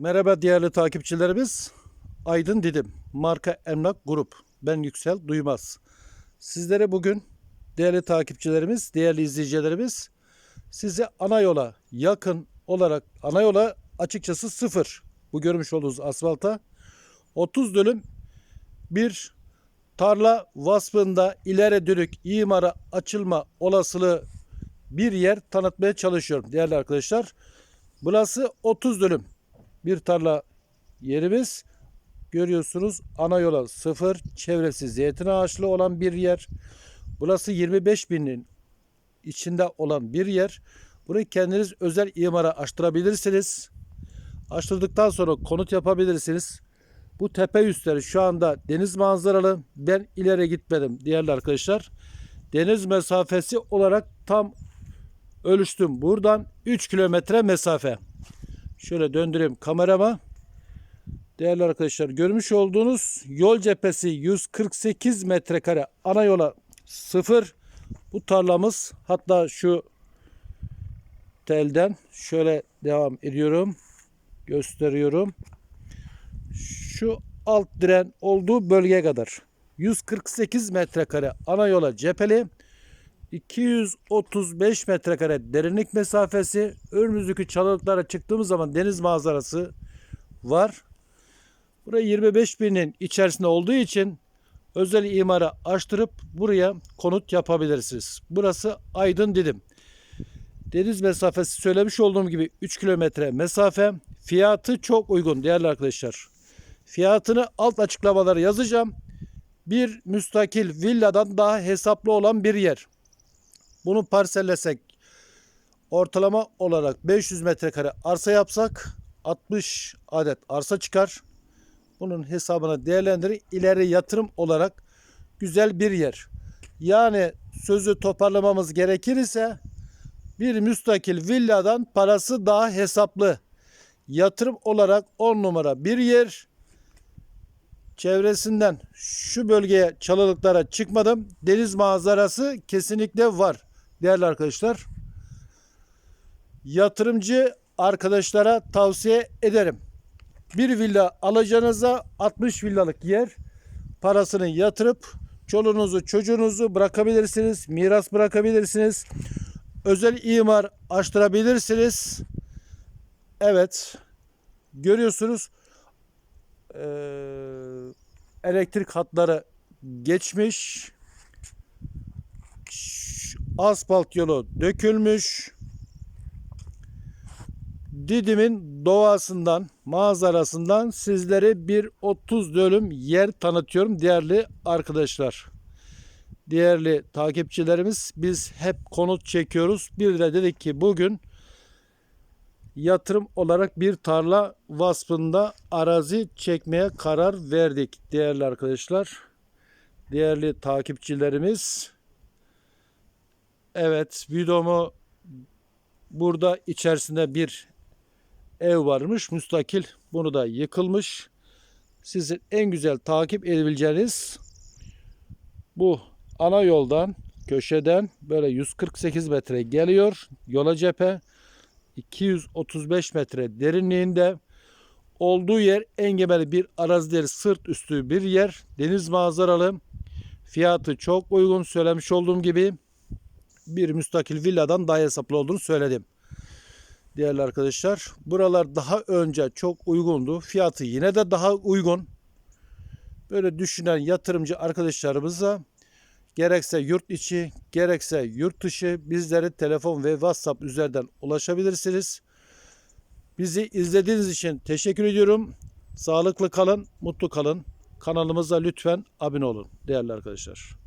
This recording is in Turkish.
Merhaba değerli takipçilerimiz. Aydın Didim, marka Emlak Grup. Ben Yüksel Duymaz. Sizlere bugün değerli takipçilerimiz, değerli izleyicilerimiz size ana yola yakın olarak ana yola açıkçası sıfır. Bu görmüş olduğunuz asfalta 30 dönüm bir tarla vasfında ileri dönük imara açılma olasılığı bir yer tanıtmaya çalışıyorum değerli arkadaşlar. Burası 30 dönüm bir tarla yerimiz. Görüyorsunuz ana yola sıfır, çevresi zeytin ağaçlı olan bir yer. Burası 25 binin içinde olan bir yer. Burayı kendiniz özel imara açtırabilirsiniz. Açtırdıktan sonra konut yapabilirsiniz. Bu tepe üstleri şu anda deniz manzaralı. Ben ileri gitmedim değerli arkadaşlar. Deniz mesafesi olarak tam ölçtüm. Buradan 3 kilometre mesafe. Şöyle döndüreyim kamerama. Değerli arkadaşlar görmüş olduğunuz yol cephesi 148 metrekare ana yola sıfır. Bu tarlamız hatta şu telden şöyle devam ediyorum. Gösteriyorum. Şu alt diren olduğu bölgeye kadar 148 metrekare ana yola cepheli 235 metrekare derinlik mesafesi önümüzdeki çalılıklara çıktığımız zaman deniz manzarası var. Buraya 25 binin içerisinde olduğu için özel imara açtırıp buraya konut yapabilirsiniz. Burası Aydın Didim. Deniz mesafesi söylemiş olduğum gibi 3 kilometre mesafe. Fiyatı çok uygun değerli arkadaşlar. Fiyatını alt açıklamalara yazacağım. Bir müstakil villadan daha hesaplı olan bir yer. Bunu parsellesek ortalama olarak 500 metrekare arsa yapsak 60 adet arsa çıkar. Bunun hesabına değerlendirin. İleri yatırım olarak güzel bir yer. Yani sözü toparlamamız gerekir ise bir müstakil villadan parası daha hesaplı. Yatırım olarak 10 numara bir yer. Çevresinden şu bölgeye çalılıklara çıkmadım. Deniz manzarası kesinlikle var değerli arkadaşlar. Yatırımcı arkadaşlara tavsiye ederim. Bir villa alacağınıza 60 villalık yer parasını yatırıp çoluğunuzu çocuğunuzu bırakabilirsiniz. Miras bırakabilirsiniz. Özel imar açtırabilirsiniz. Evet. Görüyorsunuz eee, elektrik hatları geçmiş. Asfalt yolu dökülmüş. Didim'in doğasından, manzarasından sizlere bir 30 dönüm yer tanıtıyorum değerli arkadaşlar. Değerli takipçilerimiz biz hep konut çekiyoruz. Bir de dedik ki bugün yatırım olarak bir tarla vasfında arazi çekmeye karar verdik değerli arkadaşlar. Değerli takipçilerimiz. Evet videomu burada içerisinde bir ev varmış müstakil. Bunu da yıkılmış. Sizin en güzel takip edebileceğiniz bu ana yoldan köşeden böyle 148 metre geliyor. Yola cephe 235 metre derinliğinde. Olduğu yer engebeli bir arazileri sırt üstü bir yer. Deniz manzaralı. Fiyatı çok uygun söylemiş olduğum gibi bir müstakil villadan daha hesaplı olduğunu söyledim değerli arkadaşlar. Buralar daha önce çok uygundu. Fiyatı yine de daha uygun. Böyle düşünen yatırımcı arkadaşlarımıza gerekse yurt içi gerekse yurt dışı bizlere telefon ve WhatsApp üzerinden ulaşabilirsiniz. Bizi izlediğiniz için teşekkür ediyorum. Sağlıklı kalın, mutlu kalın. Kanalımıza lütfen abone olun değerli arkadaşlar.